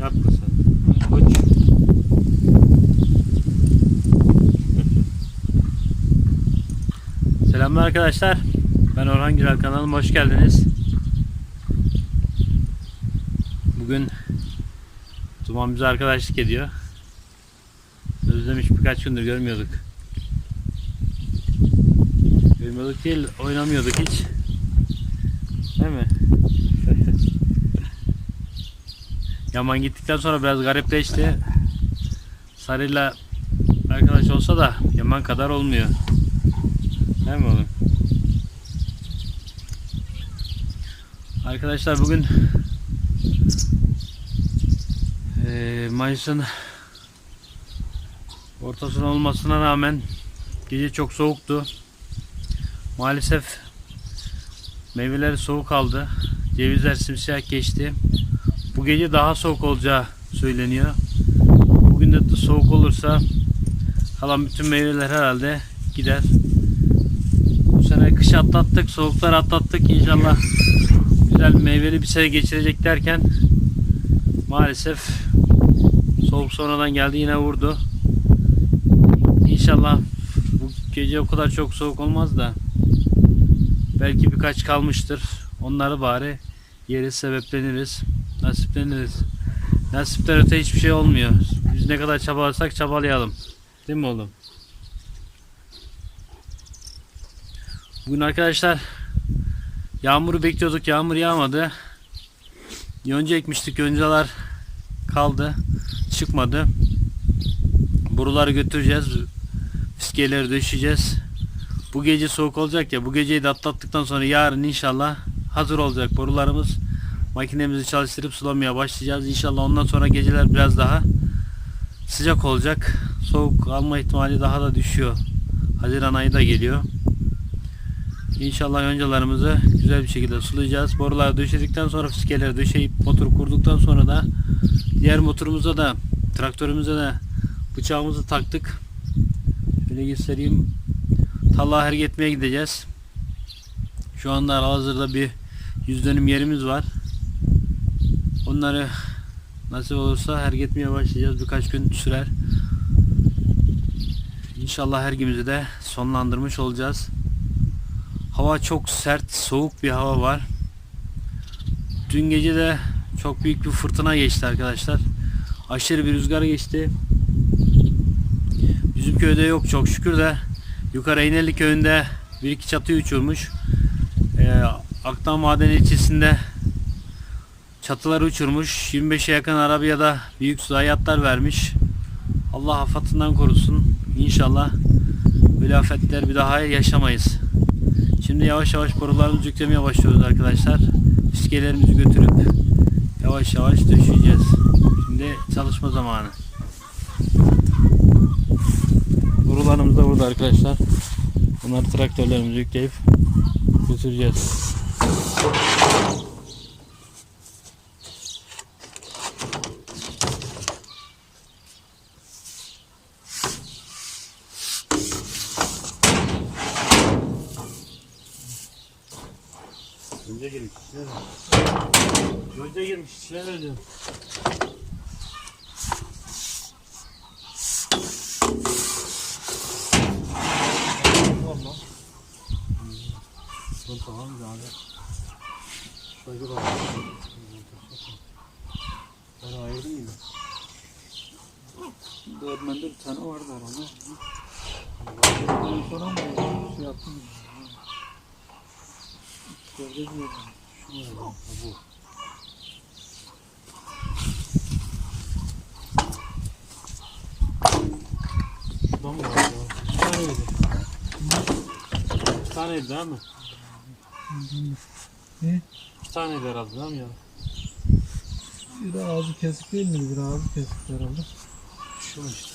Yapma arkadaşlar. Ben Orhan Güral kanalıma hoş geldiniz. Bugün Duman bize arkadaşlık ediyor. Özlemiş birkaç gündür görmüyorduk. Görmüyorduk değil, oynamıyorduk hiç. Değil mi? Yaman gittikten sonra biraz garipleşti. Sarıyla arkadaş olsa da Yaman kadar olmuyor. Değil mi oğlum? Arkadaşlar bugün eee Mayıs'ın ortasına olmasına rağmen gece çok soğuktu. Maalesef meyveler soğuk aldı. Cevizler simsiyah geçti. Bu gece daha soğuk olacağı söyleniyor. Bugün de soğuk olursa kalan bütün meyveler herhalde gider. Bu sene kış atlattık, soğuklar atlattık. İnşallah güzel meyveli bir sene geçirecek derken maalesef soğuk sonradan geldi yine vurdu. İnşallah bu gece o kadar çok soğuk olmaz da belki birkaç kalmıştır. Onları bari yeriz, sebepleniriz, nasipleniriz. Nasipten öte hiçbir şey olmuyor. Biz ne kadar çabalasak çabalayalım. Değil mi oğlum? Bugün arkadaşlar yağmuru bekliyorduk. Yağmur yağmadı. Yonca ekmiştik. Yoncalar kaldı. Çıkmadı. Boruları götüreceğiz. Fiskeleri döşeceğiz. Bu gece soğuk olacak ya. Bu geceyi de atlattıktan sonra yarın inşallah hazır olacak borularımız. Makinemizi çalıştırıp sulamaya başlayacağız. İnşallah ondan sonra geceler biraz daha sıcak olacak. Soğuk alma ihtimali daha da düşüyor. Haziran ayı da geliyor. İnşallah yoncalarımızı güzel bir şekilde sulayacağız. Boruları döşedikten sonra fiskeleri döşeyip motoru kurduktan sonra da diğer motorumuza da traktörümüze de bıçağımızı taktık. Şöyle göstereyim. Tallağı hergetmeye gideceğiz. Şu anda hazırda bir yüz dönüm yerimiz var. Onları nasip olursa hergetmeye başlayacağız. Birkaç gün sürer. İnşallah her gimizi de sonlandırmış olacağız. Hava çok sert, soğuk bir hava var. Dün gece de çok büyük bir fırtına geçti arkadaşlar. Aşırı bir rüzgar geçti. Bizim köyde yok çok şükür de yukarı İneli köyünde bir iki çatı uçurmuş. Ee, Aktan Maden ilçesinde çatılar uçurmuş. 25'e yakın arabaya büyük zayiatlar vermiş. Allah afatından korusun. İnşallah böyle afetler bir daha yaşamayız. Şimdi yavaş yavaş borularımızı yüklemeye başlıyoruz arkadaşlar. Fiskelerimizi götürüp yavaş yavaş döşeyeceğiz. Şimdi çalışma zamanı. Borularımız da burada arkadaşlar. Bunları traktörlerimizi yükleyip götüreceğiz. Girmiş. Önce girmiş. Ne vereceğim? Tamam abi. Şöyle bak. Ben ayırdım yine. Dörtmende bir tane vardı. Ondan sonra mı şey yaptım? Şöyle diyorum. Bu. Mı var ya? Taneydi. Taneydi değil mi? Ne? Taneydi herhalde değil mi ya? Bir ağzı kesik değil mi? Bir ağzı kesik herhalde. Şu işte.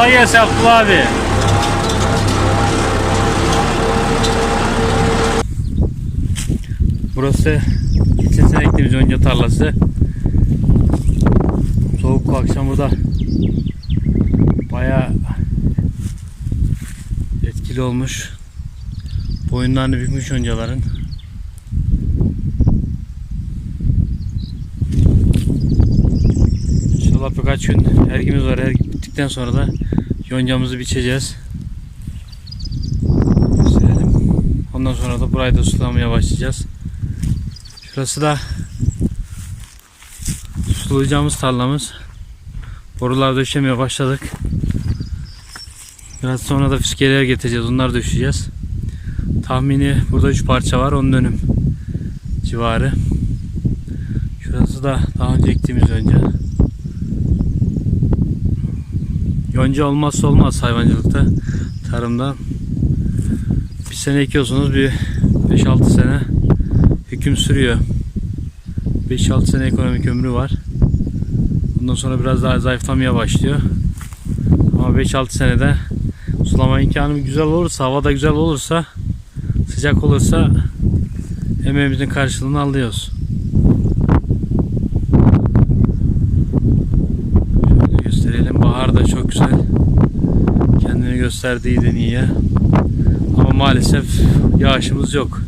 Kolay gelsin. Burası geçen sene ektiğimiz önce tarlası. Soğuk akşam burada bayağı etkili olmuş. Boyunlarını bükmüş önceların. İnşallah birkaç gün ergimiz var. Ergi bittikten sonra da yoncamızı biçeceğiz. Ondan sonra da burayı da sulamaya başlayacağız. Şurası da sulayacağımız tarlamız. Borular döşemeye başladık. Biraz sonra da fiskeler getireceğiz. Onları döşeceğiz. Tahmini burada 3 parça var. 10 dönüm civarı. Şurası da daha önce ektiğimiz önce. Yonca olmazsa olmaz hayvancılıkta, tarımda. Bir sene ekiyorsunuz bir 5-6 sene hüküm sürüyor. 5-6 sene ekonomik ömrü var. Ondan sonra biraz daha zayıflamaya başlıyor. Ama 5-6 senede sulama imkanı güzel olursa, hava da güzel olursa, sıcak olursa emeğimizin karşılığını alıyoruz. Şöyle gösterelim. Bahar da çok güzel. De niye. Ama maalesef yağışımız yok.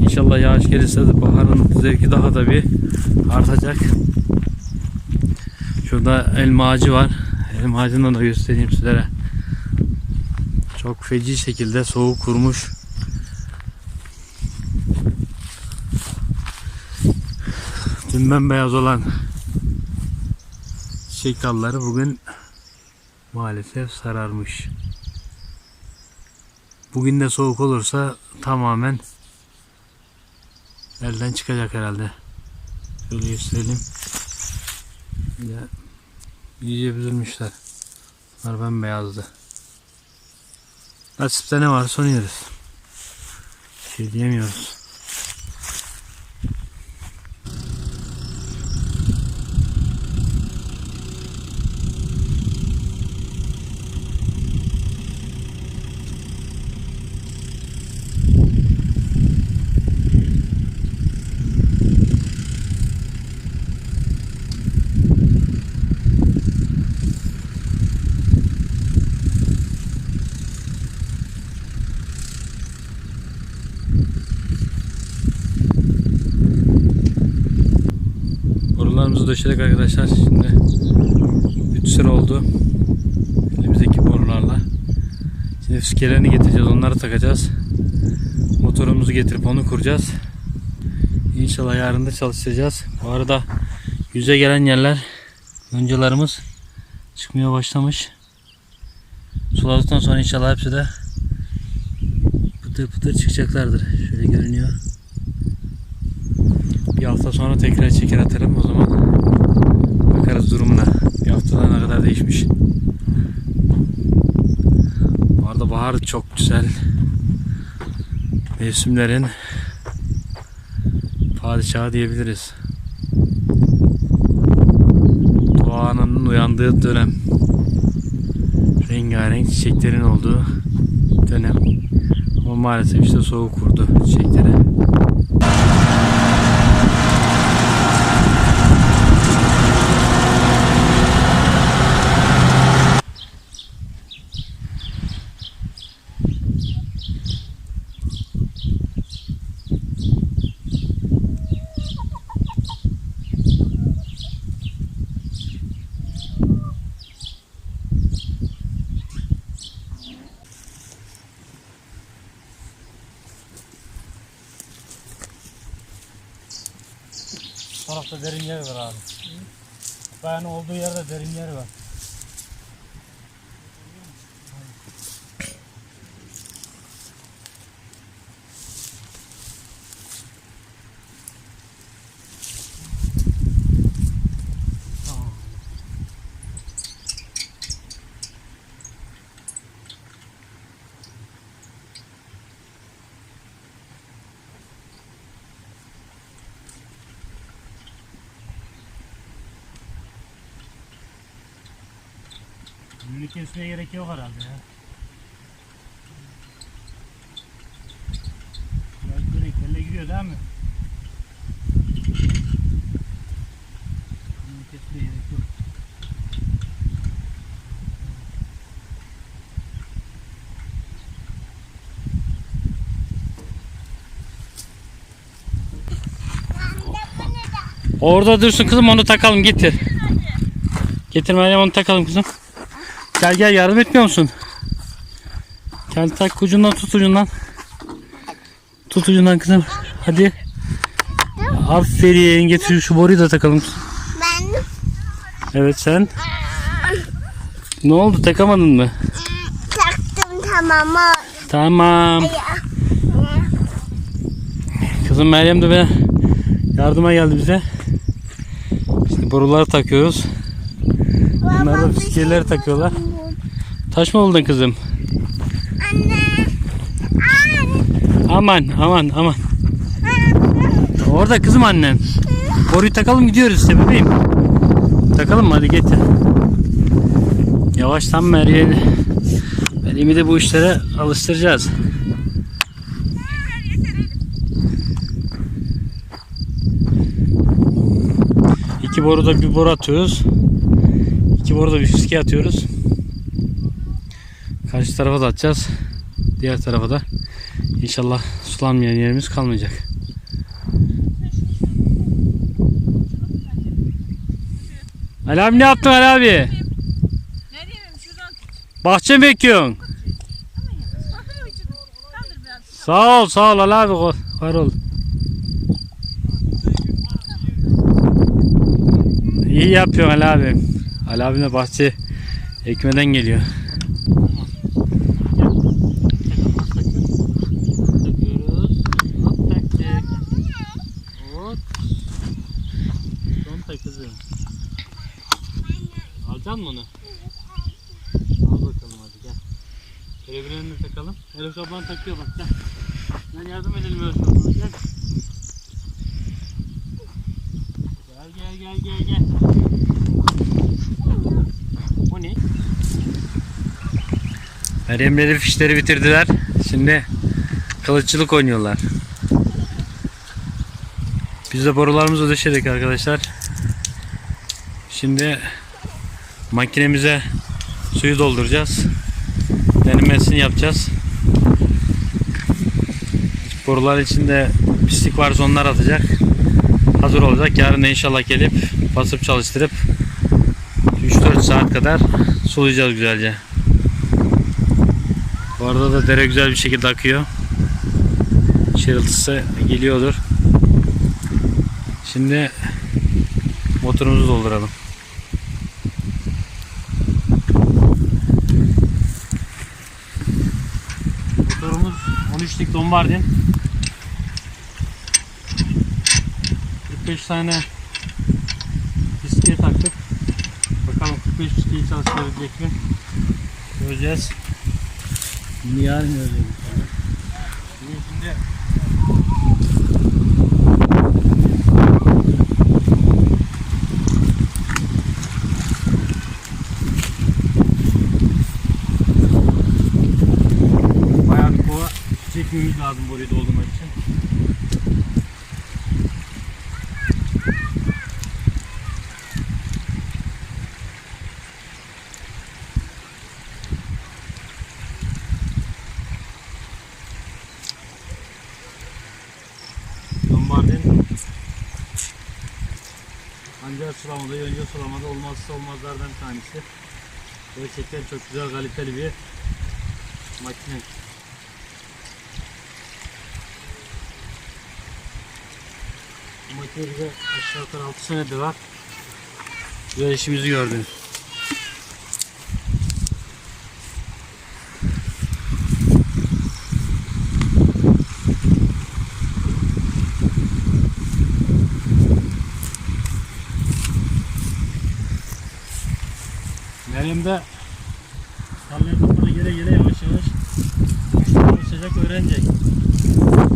İnşallah yağış gelirse de baharın zevki daha da bir artacak. Şurada elma ağacı var. Elma ağacını da göstereyim sizlere. Çok feci şekilde soğuk kurmuş. Dün beyaz olan çiçek dalları bugün maalesef sararmış. Bugün de soğuk olursa tamamen elden çıkacak herhalde. Şöyle gösterelim. Ya, iyice büzülmüşler. Bunlar bembeyazdı. Nasipte ne varsa onu yeriz. Bir şey diyemiyoruz. Borularımızı döşedik arkadaşlar. Şimdi 3 sıra oldu. Elimizdeki borularla. Şimdi fiskelerini getireceğiz. Onları takacağız. Motorumuzu getirip onu kuracağız. İnşallah yarın da çalıştıracağız. Bu arada yüze gelen yerler yoncalarımız çıkmaya başlamış. Suladıktan sonra inşallah hepsi de pıtır pıtır çıkacaklardır. Şöyle görünüyor. Bir hafta sonra tekrar çeker atarım o zaman. Bakarız durumuna. Bir haftada ne kadar değişmiş. Bu arada bahar çok güzel. Mevsimlerin padişahı diyebiliriz. Doğanın uyandığı dönem. Rengarenk çiçeklerin olduğu dönem. Ama maalesef işte soğuk vurdu çiçeklere. Bu tarafta derin yer var abi. Bayanın olduğu yerde derin yer var. Kesmeye gerek yok herhalde ya. Biraz direkt elle gidiyor değil mi? Orada dursun kızım onu takalım getir. Getir Meryem onu takalım kızım. Gel gel yardım etmiyor musun? Gel tak ucundan tut ucundan. Tut ucundan kızım. Hadi. Aferin getir şu boruyu da takalım. Ben Evet sen. Ne oldu takamadın mı? taktım tamam. Tamam. Kızım Meryem de be yardıma geldi bize. İşte boruları takıyoruz. Bunlar da fiskiyeleri takıyorlar. Taş mı buldun kızım? Anne. Aman aman aman. Orada kızım annen. Boruyu takalım gidiyoruz işte bebeğim. Takalım mı hadi getir. Yavaştan Meryem'i Meryem'i de bu işlere alıştıracağız. İki boruda bir boru atıyoruz. İki boruda bir fiske atıyoruz. Karşı tarafa da atacağız. Diğer tarafa da. İnşallah sulanmayan yerimiz kalmayacak. Ali abi ne yaptın Ali abi? Bahçe mi bekliyorsun? Sağ ol sağ ol Ali abi. Var ol. İyi yapıyorsun Ali abi. Ali abim de bahçe ekmeden geliyor. Kızım. Alacaksın mı onu? Al bakalım hadi gel. De takalım. Elif ablan takıyor bak gel. Gel yardım edelim Elif ablana gel. Gel gel gel gel gel. O ne? Meryemleri fişleri bitirdiler. Şimdi kılıççılık oynuyorlar. Biz de borularımızı döşedik arkadaşlar. Şimdi makinemize suyu dolduracağız. Denemesini yapacağız. Borular içinde pislik varsa onlar atacak. Hazır olacak. Yarın inşallah gelip basıp çalıştırıp 3-4 saat kadar sulayacağız güzelce. Arada da dere güzel bir şekilde akıyor. Şırıltısı geliyordur. Şimdi motorumuzu dolduralım. Motorumuz 13'lik Lombardin. 45 tane diskiye taktık. Bakalım 45 diskiyi çalıştırabilecek mi? Göreceğiz. Şimdi yarın göreceğiz. inşallah. Şimdi, çekmemiz lazım burayı doldurmak için. Lombardin ancak sulamada, yonca sulamada olmazsa olmazlardan bir tanesi. Gerçekten çok güzel kaliteli bir makine. Bu makine bize aşağı yukarı 6 senedir var. Güzel işimizi gördünüz. Meryem de sallaya toprağa gele gele yavaş yavaş çalışacak öğrenecek.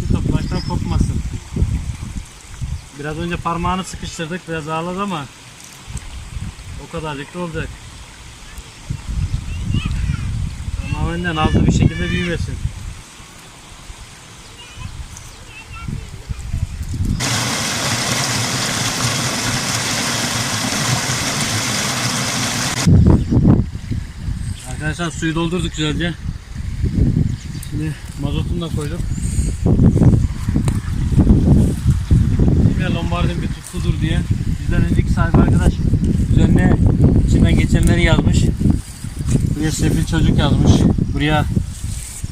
Şu top baştan kopmasın. Biraz önce parmağını sıkıştırdık biraz ağladı ama o kadarcık da olacak. Aynen hızlı bir şekilde büyümesin. Arkadaşlar suyu doldurduk güzelce. Şimdi mazotunu da koyduk. Yine lombardin bir tutkudur diye. Bizden önceki sahibi arkadaş üzerine içinden geçenleri yazmış. Buraya sefil çocuk yazmış. Buraya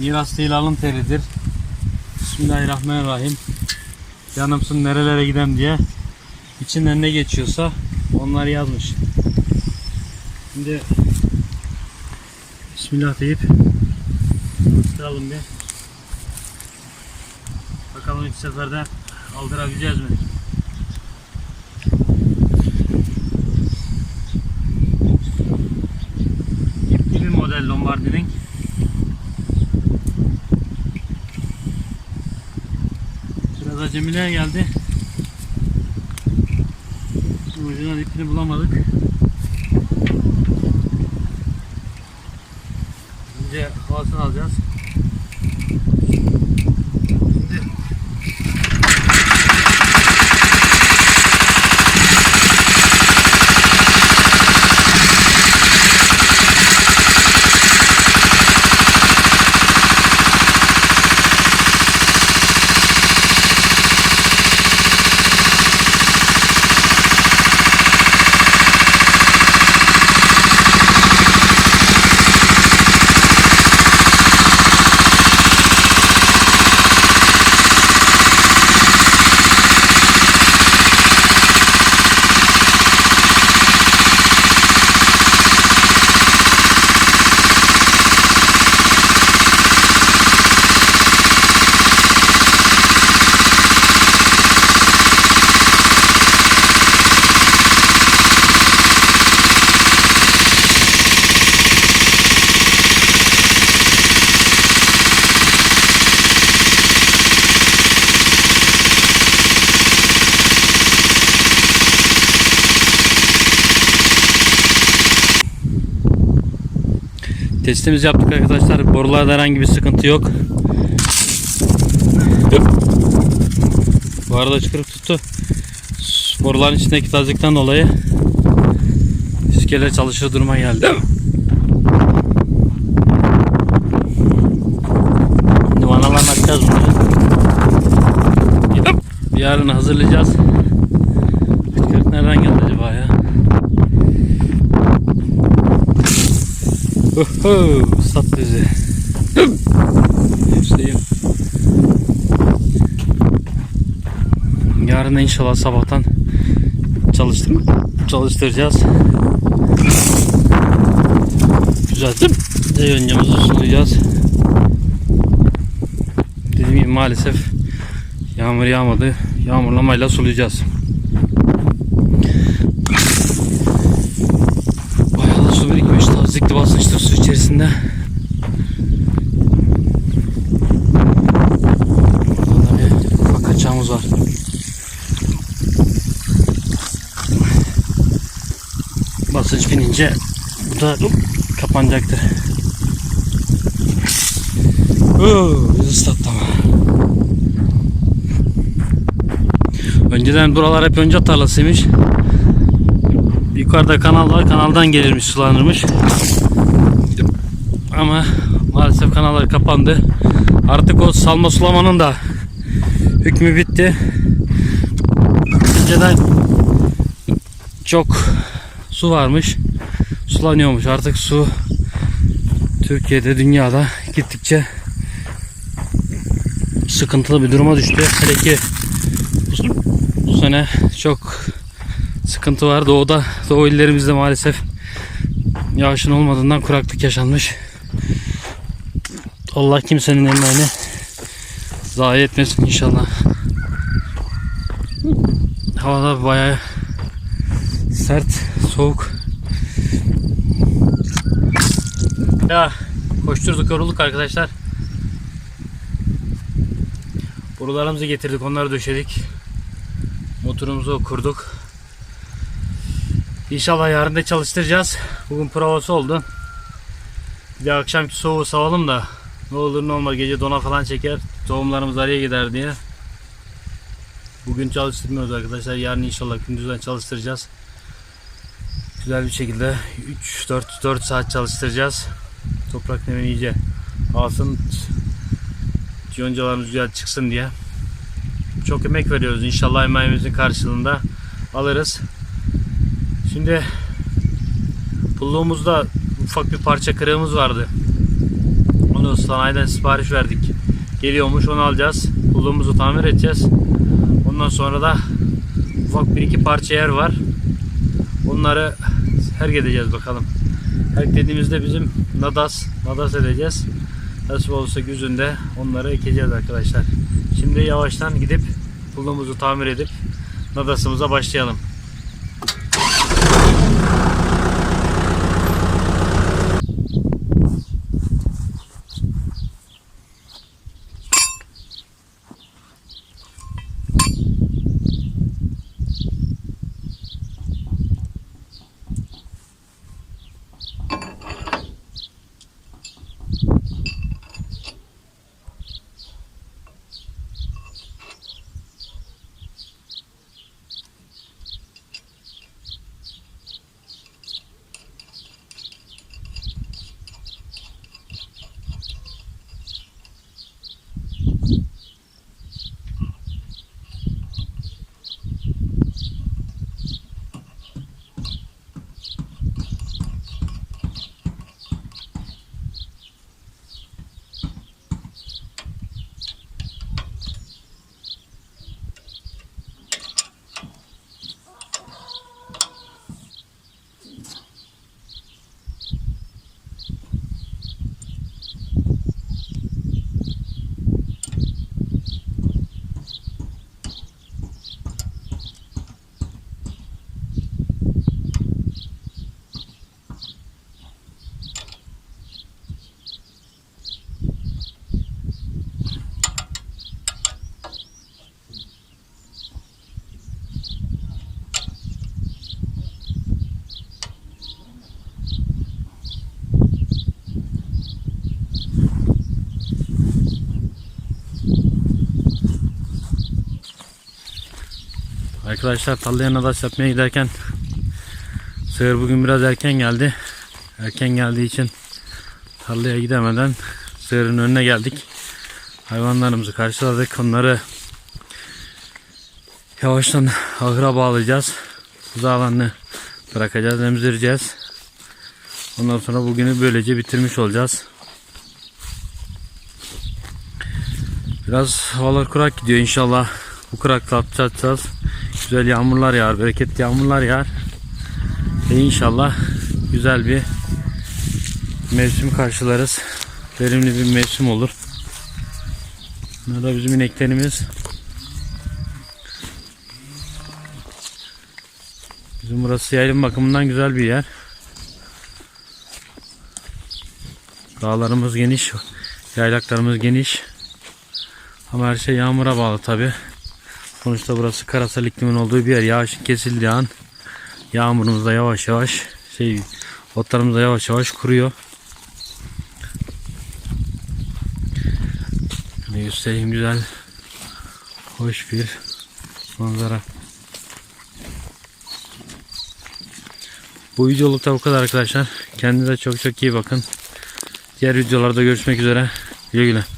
miras değil alın teridir. Bismillahirrahmanirrahim. Yanımsın nerelere gidem diye. İçinden ne geçiyorsa onları yazmış. Şimdi Bismillah deyip tutturalım bir. Bakalım ilk seferde aldırabileceğiz mi? Bir model Lombardi'nin. Biraz acemiler geldi. Orijinal ipini bulamadık. Önce havasını alacağız. Şimdi Testimizi yaptık arkadaşlar. Borularda herhangi bir sıkıntı yok. Bu arada çıkırıp tuttu. Boruların içindeki tazikten dolayı iskele çalışır duruma geldi. Şimdi vanalarını açacağız bunları. Yarın hazırlayacağız. Kırk nereden geldi acaba ya? Oho, sat bizi. Hüseyin. Yarın inşallah sabahtan çalıştır çalıştıracağız. Güzel Zeyoncamızı sulayacağız. Dediğim gibi maalesef yağmur yağmadı. Yağmurlamayla sulayacağız. Bayağı da su Tazikli basınçlı su içerisinde. Burada da bir ufak kaçağımız var. Basınç binince bu da kapanacaktır. Oo, biz ıslattı ama. Önceden buralar hep önce tarlasıymış. Yukarıda kanal var. Kanaldan gelirmiş, sulanırmış. Ama maalesef kanallar kapandı. Artık o salma sulamanın da hükmü bitti. Önceden çok su varmış. Sulanıyormuş. Artık su Türkiye'de, dünyada gittikçe sıkıntılı bir duruma düştü. Hele ki bu, sene çok sıkıntı var. Doğuda, doğu illerimizde maalesef yağışın olmadığından kuraklık yaşanmış. Allah kimsenin emeğini zayi etmesin inşallah. Havada bayağı sert, soğuk. Ya koşturduk, yorulduk arkadaşlar. Borularımızı getirdik, onları döşedik. Motorumuzu kurduk. İnşallah yarın da çalıştıracağız. Bugün provası oldu. Bir de akşamki soğuğu savalım da ne olur ne olmaz gece dona falan çeker. Tohumlarımız araya gider diye. Bugün çalıştırmıyoruz arkadaşlar. Yarın inşallah gündüzden çalıştıracağız. Güzel bir şekilde 3 4 4 saat çalıştıracağız. Toprak nemini iyice alsın. Yoncalarımız güzel çıksın diye. Çok emek veriyoruz. İnşallah emeğimizin karşılığında alırız. Şimdi pulluğumuzda ufak bir parça kırığımız vardı. Onu sanayiden sipariş verdik. Geliyormuş onu alacağız. Pulluğumuzu tamir edeceğiz. Ondan sonra da ufak bir iki parça yer var. Onları herk edeceğiz bakalım. Herk dediğimizde bizim nadas, nadas edeceğiz. Nasip olursa güzünde onları ekeceğiz arkadaşlar. Şimdi yavaştan gidip pulluğumuzu tamir edip nadasımıza başlayalım. Arkadaşlar tarlaya nadaş yapmaya giderken sığır bugün biraz erken geldi. Erken geldiği için tarlaya gidemeden sığırın önüne geldik. Hayvanlarımızı karşıladık. Onları yavaştan ahıra bağlayacağız. Kuzu alanını bırakacağız, emzireceğiz. Ondan sonra bugünü böylece bitirmiş olacağız. Biraz havalar kurak gidiyor inşallah. Bu kurakta atlatacağız. Güzel yağmurlar yağar, bereketli yağmurlar yağar. Ve inşallah güzel bir mevsim karşılarız. Verimli bir mevsim olur. Bunlar da bizim ineklerimiz. Bizim burası yaylım bakımından güzel bir yer. Dağlarımız geniş, yaylaklarımız geniş. Ama her şey yağmura bağlı tabi. Sonuçta burası karasal iklimin olduğu bir yer. Yağışın kesildiği an yağmurumuz da yavaş yavaş şey otlarımız da yavaş yavaş kuruyor. Şöyle göstereyim güzel hoş bir manzara. Bu videoluk da bu kadar arkadaşlar. Kendinize çok çok iyi bakın. Diğer videolarda görüşmek üzere. Güle güle.